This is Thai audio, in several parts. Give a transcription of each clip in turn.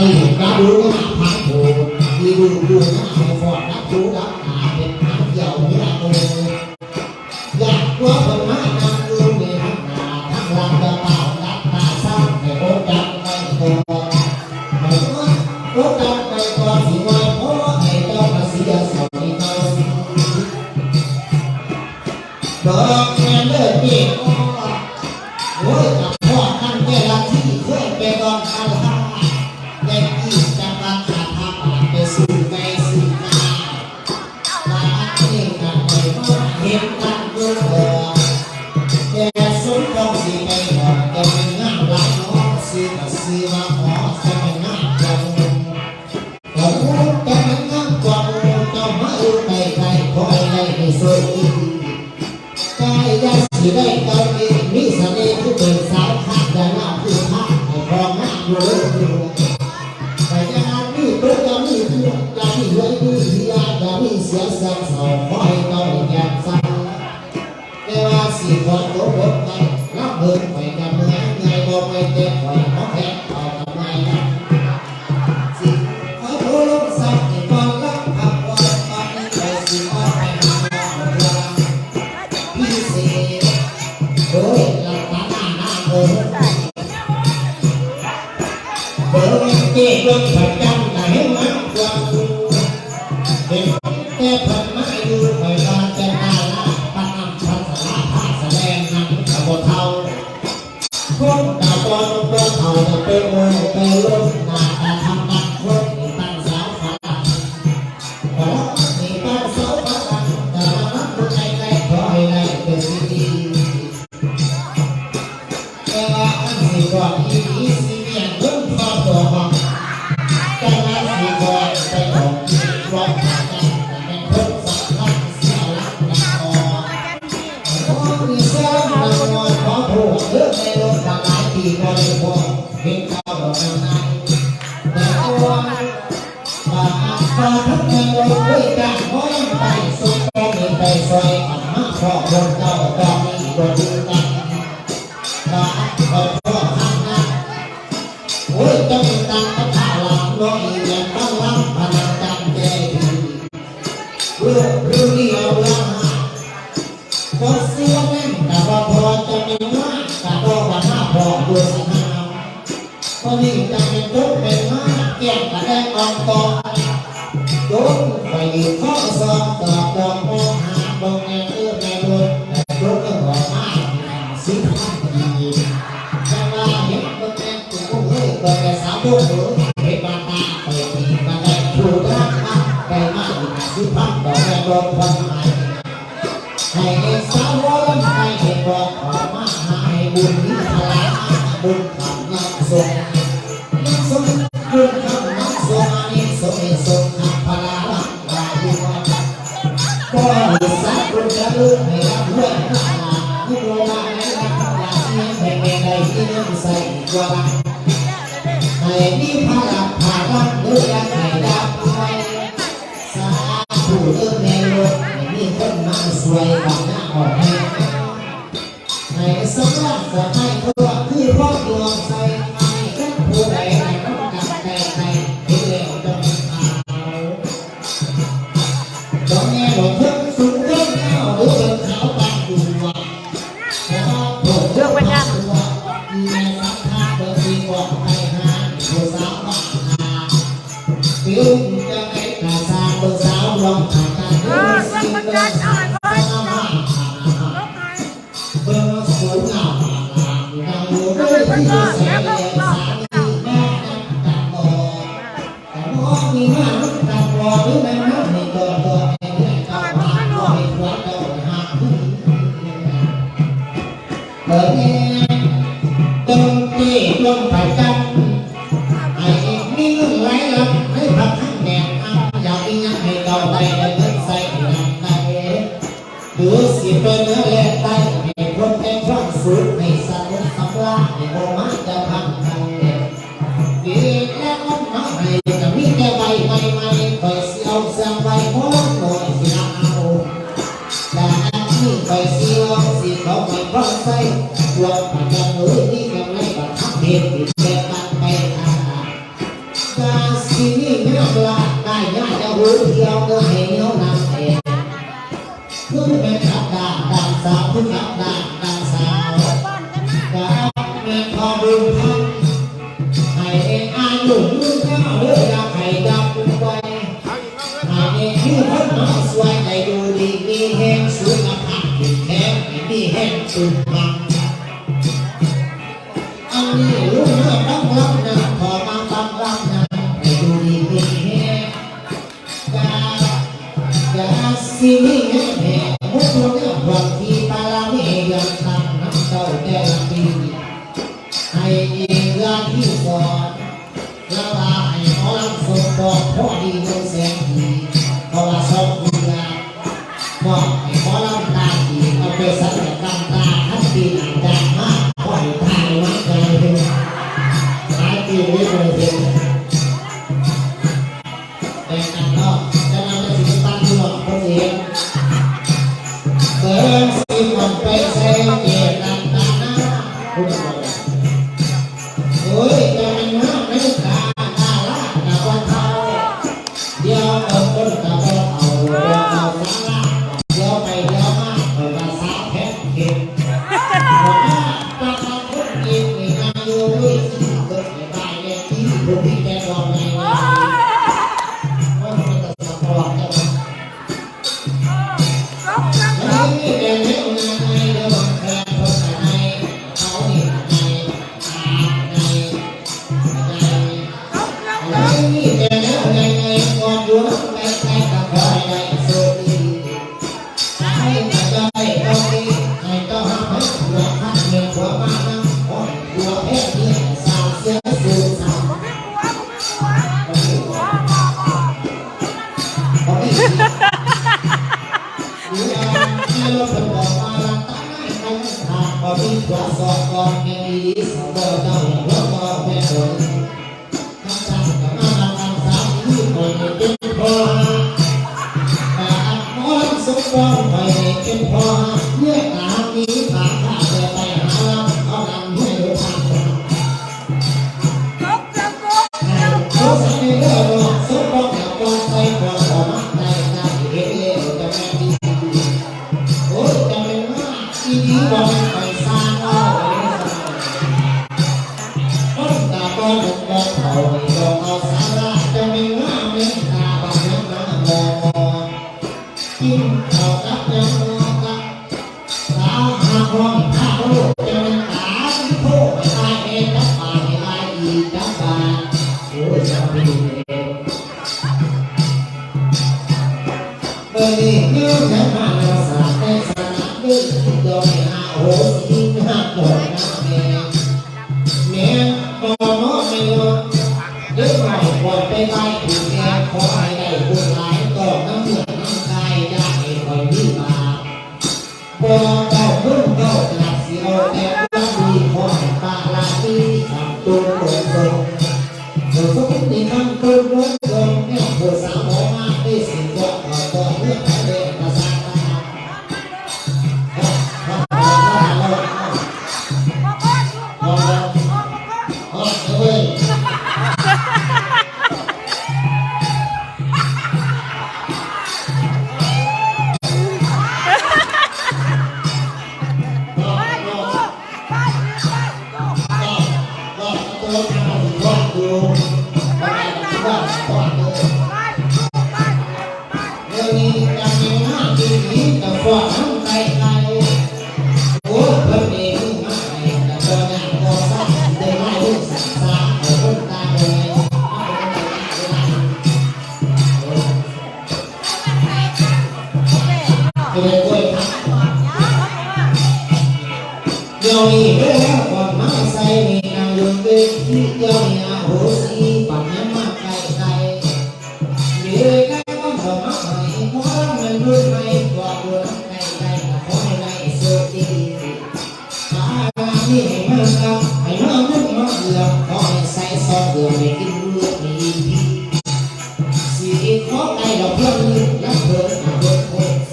ไปเห็นการรู้ก็หาพระโผล่มีบุญด้วย อยู่ในไทยขอให้ได้ในสุขกายยาสีได้ตอนนี้มีเสน่ห์ผู้เป็นสาวข้าจะหน้าผู้ข้าให้พร้อมมากเลยแต่ยังมีเพื่อนจะมีเพื่อนจะมีไว้ผู้เฮียจะมีเสียสังสองขอให้เราแยกซ้ำแต่ว่าสีขอตัวบทไปรับเบิกไป สุขอัปาลังายุวัตก็สักคนจะให้รับด้วยนะที่โรมาให้รับยิ่เป็นเงินใดที่เงินใาให้มีพลังพลังด้ยังไง love. ดอกพดีเป็นแสงทีเพราะว่าสอง Oh.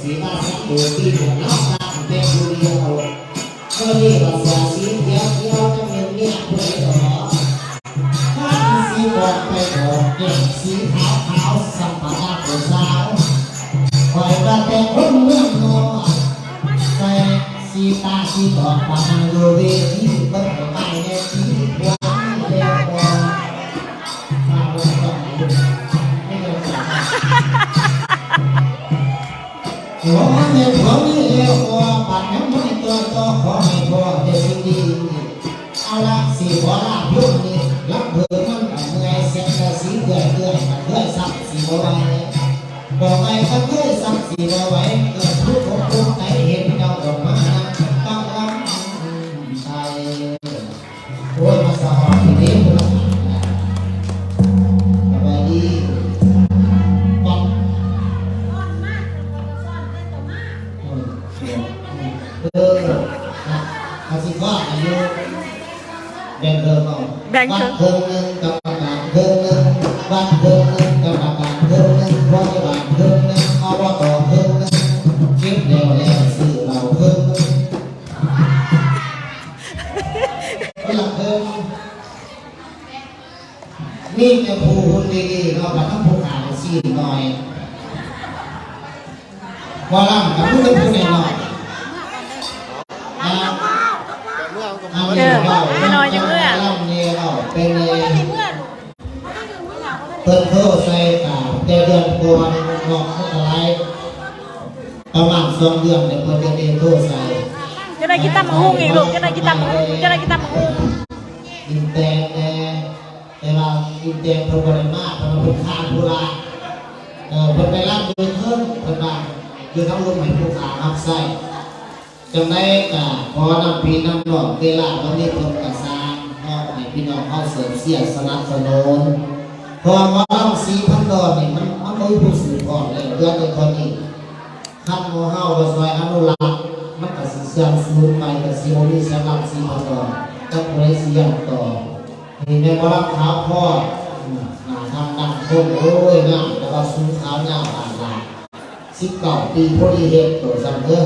สีบ้านโตที่หัวน้องตาเป็นดูเดียวก็เรียกว่าสาสีเดียวเดียวจะเป็นเนี่ยเพื่อหรอาสีบอกไปบอกเนี่สีขาวขาวสัมผัสหน้าสาวคอยมาแต่คนเมืองนอนไปสีตาสีดอกมาดูดีทีบ้าน พิ่นโทษใส่ตาแต่เดือนก่อนนอกเขาอะไรประมาณสองเดือนเนี่ยเพิ่นจะได้โทษใส่จะได้กินตำมะฮุ่งอีกลูกจะได้กินตำมะฮุ่งจะได้กินตำมะฮุ่งอินแตงแน่แต่ว่าอินแตงเพิ่นบ่ได้มากเพิ่นว่าเพิ่นค้านผู้ละเออเพิ่นไปรับโดยเพิ่นเพิ่นว่าคือทั้งลุงให้ผู้ค้ารับใช้จังได๋ก็ขอนำพี่นำน้องเวลาวันนี้เพิ่นก็สร้างเนาะให้พี่น้องเฮาเสริมเสียสนับสนุน พราะว่าหมอลำสีพันดอนนี่มันมันบ่มีผู้สืบทอดเลยเรื่องในตอนนี้คันโมเฮาว่าซอยอนุรักษ์มันก็สิเสื่อมสูญไปก็สิบ่มีสำหรับสิมาต่อนก็บ่ได้สิยังต่อนี่แม่บ่รับขาพ่ออืมหน้าทางดังคนโอ้ยงามแต่ว่าสูงขาวยาวปานหลาย19ปีพอดีเฮ็ดตัวซ้ํเด้อ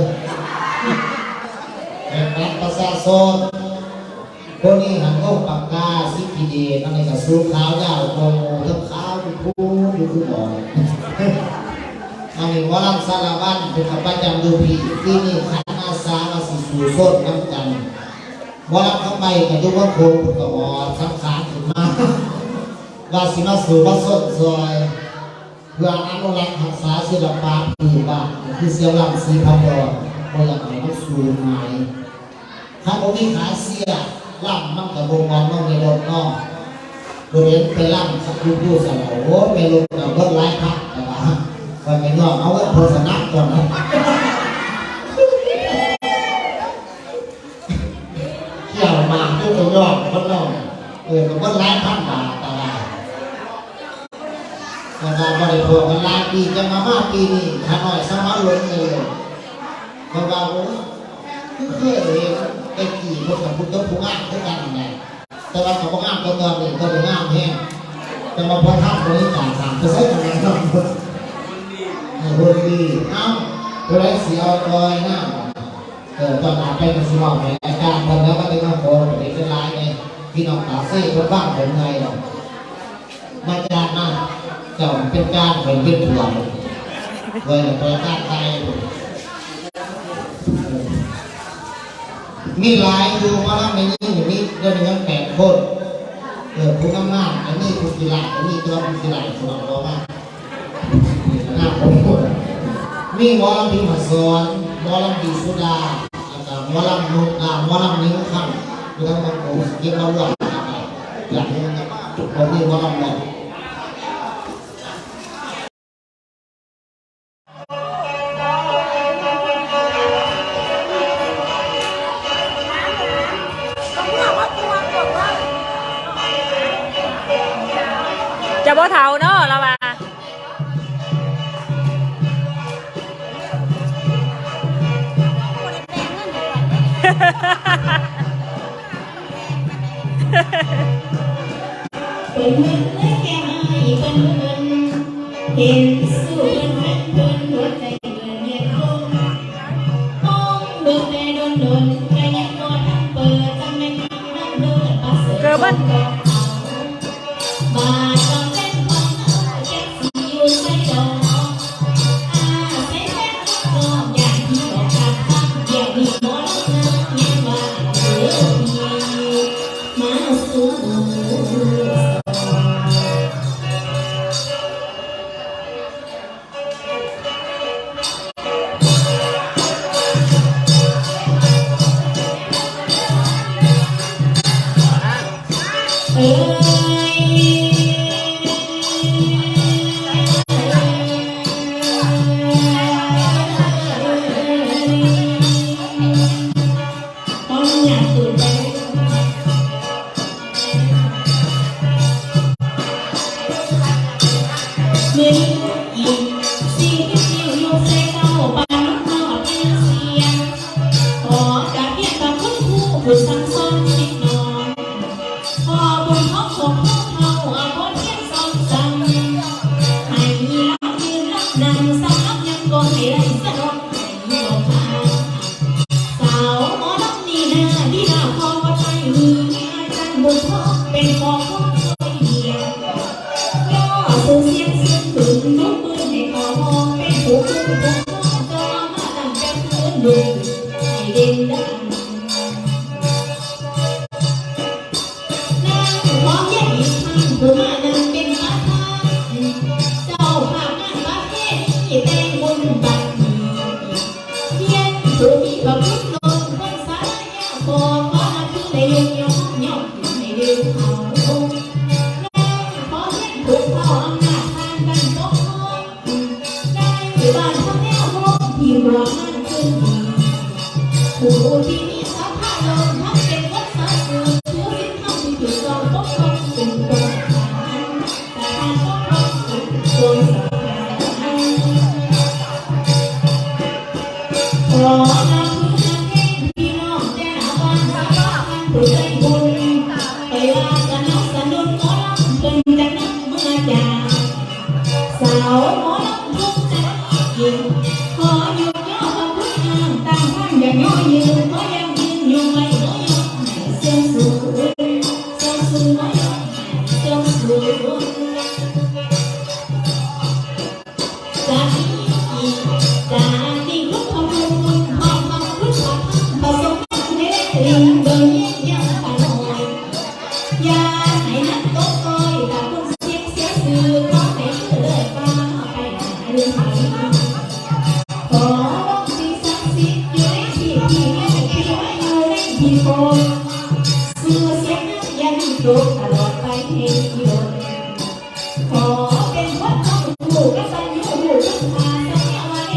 แม่นักประชาชน คนนี้หันเอาปากกาสิกิเดนั่นนี่ก็สูงขาวยาวโตทั้งขาวอยู่คู่อยู่บ่อยอันนี้วอลัมสารวัตรเป็นขประจำดูพีที่นี่ขันอาสามาสิสู่โซดน้ำกันวอลัมเข้าไปกับยุวโคมก็ออสังขารขึ้นมาว่าสิมาสู่มาสดซอยเพื่ออนุรักษ์รักษาศิลปะพื้นบ้านคือเสียงลำสีพันดอนบ่อยากให้มันสูญหายถ้าบ่มีขาเสีย ล่ำมันกับวงวันมันไม่ลดเนาะบริเวณไปล่ำสักยูยูสลาวโอ้ไม่ลงกับเบิ้ลไล่พักแต่ว่าไปไปนอกเอาไว้โฆษณาก่อนนะเที่ยวมาทุกตัวยอดคนนอกเออก็ว่าล้านพันบาทตลาดต่ว่าบริโภคกันหลายปีจะมามาปีนี้ขาน่อยสมาลงเลยเพราะว่าโอ้คือเคย เห็นกี่พวกกับผู้งามด้วยกันไงแต่ว่าเขาบอกงามตัวตอนนี้ก็เลยงามแห้งแต่มาพอทำตรงนี้ต่างทางจะใช้ยังไงเนาะให้คนดีเอ้าผู้ใดเสียเอาคอยหน้าเออตอนนั้นไปมันสิบอกในราการตอนนั้นก็ได้มาโกนเด็กเป็นไรไงพี่น้องตาเซ่คนบ้างเป็นไงหรอกมาจากนั่นเจ้าเป็นการเป็นเป็นถ่วเลยเป็นการไทย มีหลายอยู่มาแล้วในนี้อยู่นี่เดือนหนึงแปดคนเออผู้กำลังอันนี้ผู้กีฬาอันนี้ตัวผู้กีฬาสำหรับเรามากหน้าผมพูดมีหมอลำพิมพ์สอนหมอลำดีสุดาแล้วก็หมอลำนุกอ่าหมอลำนิ้วคำคือทั้งบางโอ้เก็บมาล้วนอย่างนี้จุดผมนี่หมอลำเลย เห็นสุด ยาสาว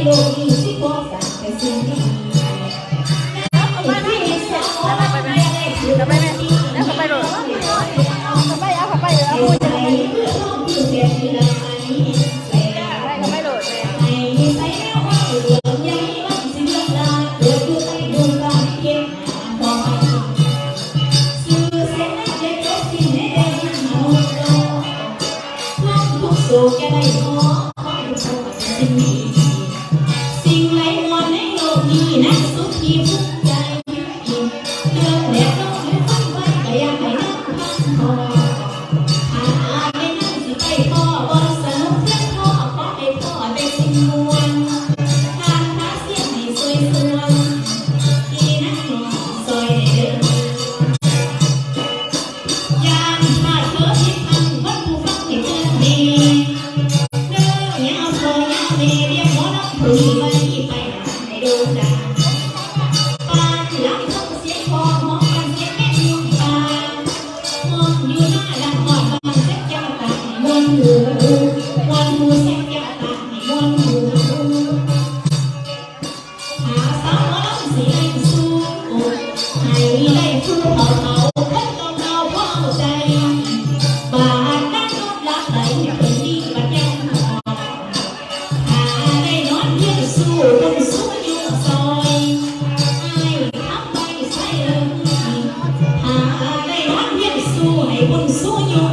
Lord. Thank you. บนสู้อยู่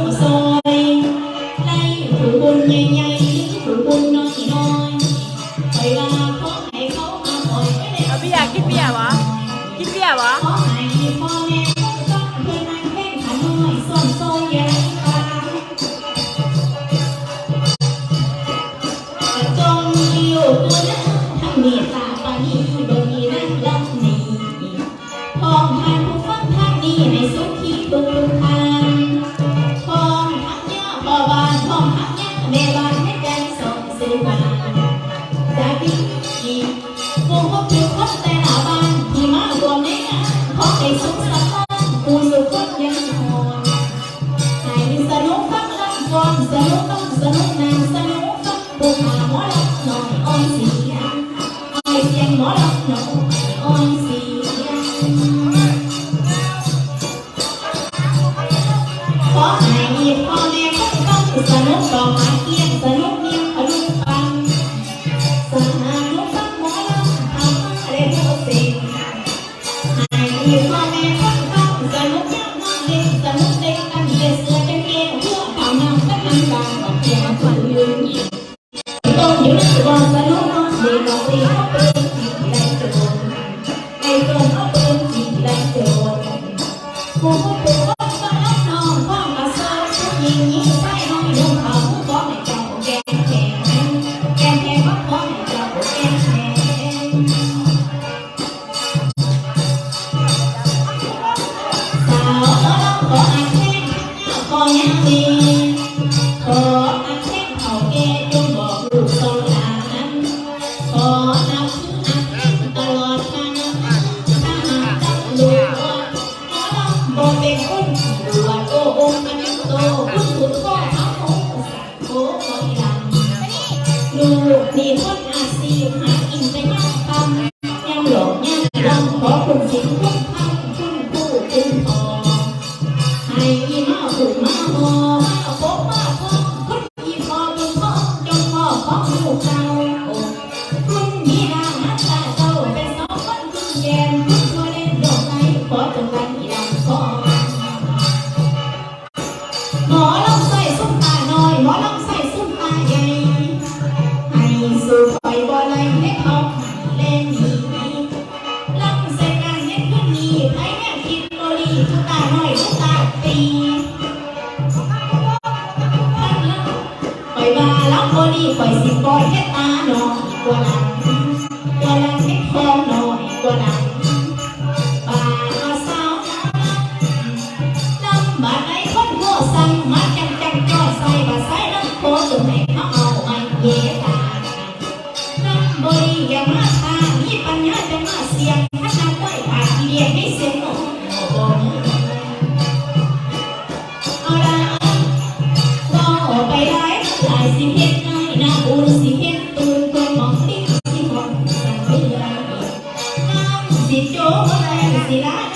ต้องสนุกนาสนุกสักดูหาหมอลับหน่อยอ้อสียงไอเสียงหมอลับหน่อยอ้อ Gracias.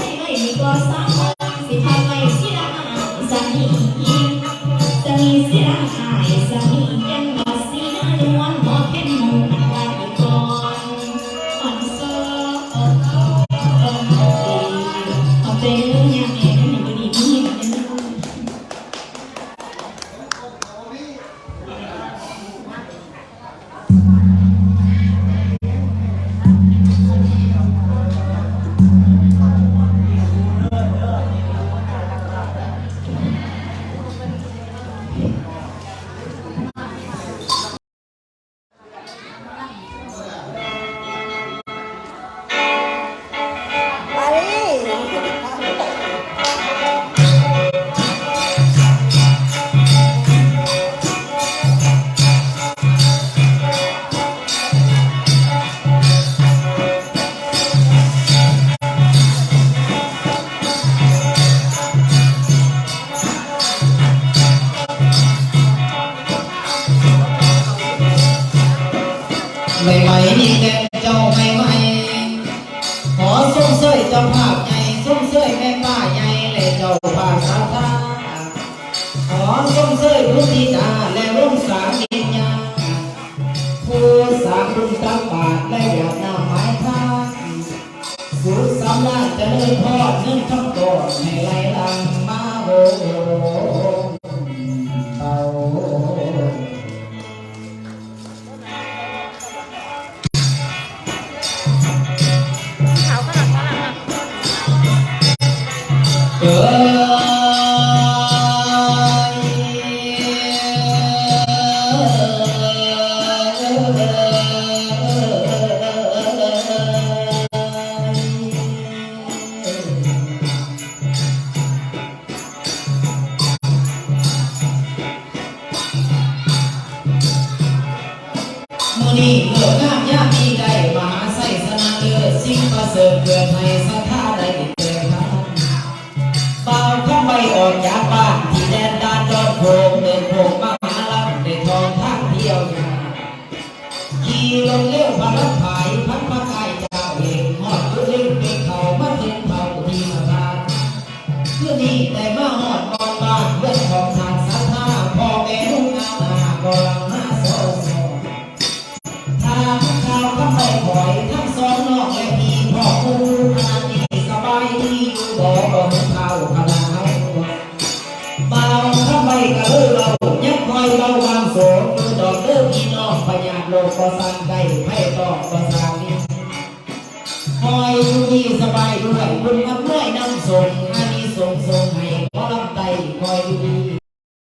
จะใจพ่อเงินทั้งโดนให้ไหลลังมาโบ อยออกจากบ้านที่แดนด้านดอดโพงเดินโพงมาหาลับในทองทางเที่ยวขี่ลงเลี้ยวพาลับ